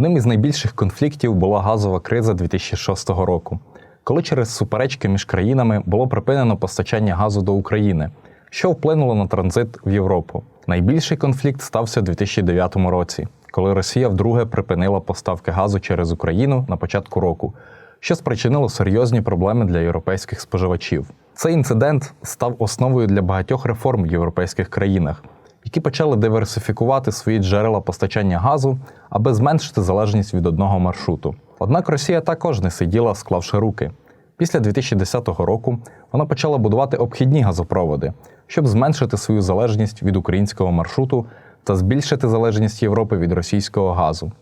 Одним із найбільших конфліктів була газова криза 2006 року, коли через суперечки між країнами було припинено постачання газу до України, що вплинуло на транзит в Європу. Найбільший конфлікт стався у 2009 році, коли Росія вдруге припинила поставки газу через Україну на початку року, що спричинило серйозні проблеми для європейських споживачів. Цей інцидент став основою для багатьох реформ в європейських країнах, які почали диверсифікувати свої джерела постачання газу, аби зменшити залежність від одного маршруту. Однак Росія також не сиділа, склавши руки. Після 2010 року вона почала будувати обхідні газопроводи, щоб зменшити свою залежність від українського маршруту та збільшити залежність Європи від російського газу.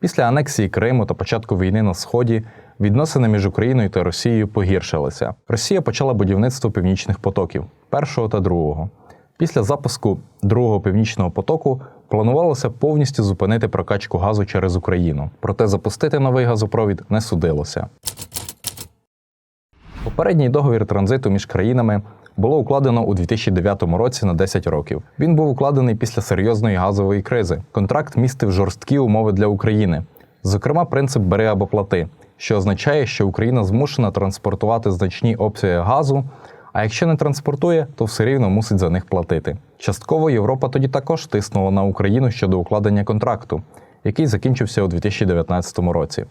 Після анексії Криму та початку війни на сході відносини між Україною та Росією погіршилися. Росія почала будівництво північних потоків першого та другого. Після запуску другого північного потоку планувалося повністю зупинити прокачку газу через Україну, проте запустити новий газопровід не судилося. Попередній договір транзиту між країнами було укладено у 2009 році на 10 років. Він був укладений після серйозної газової кризи. Контракт містив жорсткі умови для України, зокрема, принцип бери або плати, що означає, що Україна змушена транспортувати значні обсяги газу. А якщо не транспортує, то все рівно мусить за них платити. Частково Європа тоді також тиснула на Україну щодо укладення контракту, який закінчився у 2019 році.